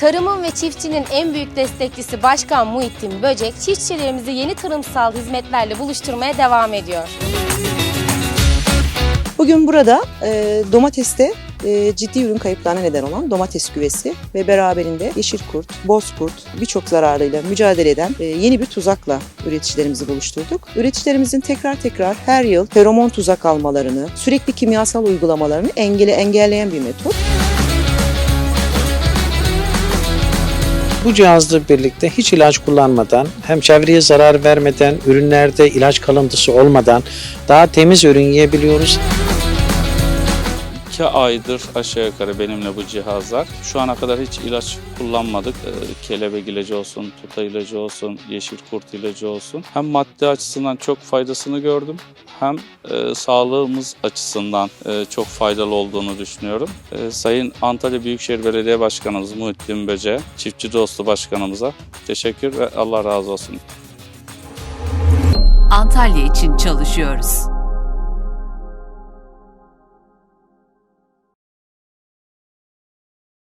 Tarımın ve çiftçinin en büyük destekçisi Başkan Muhittin Böcek, çiftçilerimizi yeni tarımsal hizmetlerle buluşturmaya devam ediyor. Bugün burada e, domateste e, ciddi ürün kayıplarına neden olan domates güvesi ve beraberinde yeşil kurt, bozkurt birçok zararıyla mücadele eden e, yeni bir tuzakla üreticilerimizi buluşturduk. Üreticilerimizin tekrar tekrar her yıl feromon tuzak almalarını, sürekli kimyasal uygulamalarını engele engelleyen bir metot. Bu cihazla birlikte hiç ilaç kullanmadan, hem çevreye zarar vermeden, ürünlerde ilaç kalıntısı olmadan daha temiz ürün yiyebiliyoruz. İki aydır aşağı yukarı benimle bu cihazlar. Şu ana kadar hiç ilaç kullanmadık. Ee, Kelebek ilacı olsun, tuta ilacı olsun, yeşil kurt ilacı olsun. Hem madde açısından çok faydasını gördüm. Hem e, sağlığımız açısından e, çok faydalı olduğunu düşünüyorum. E, Sayın Antalya Büyükşehir Belediye Başkanımız Muhittin Böce, çiftçi dostu başkanımıza teşekkür ve Allah razı olsun. Antalya için çalışıyoruz.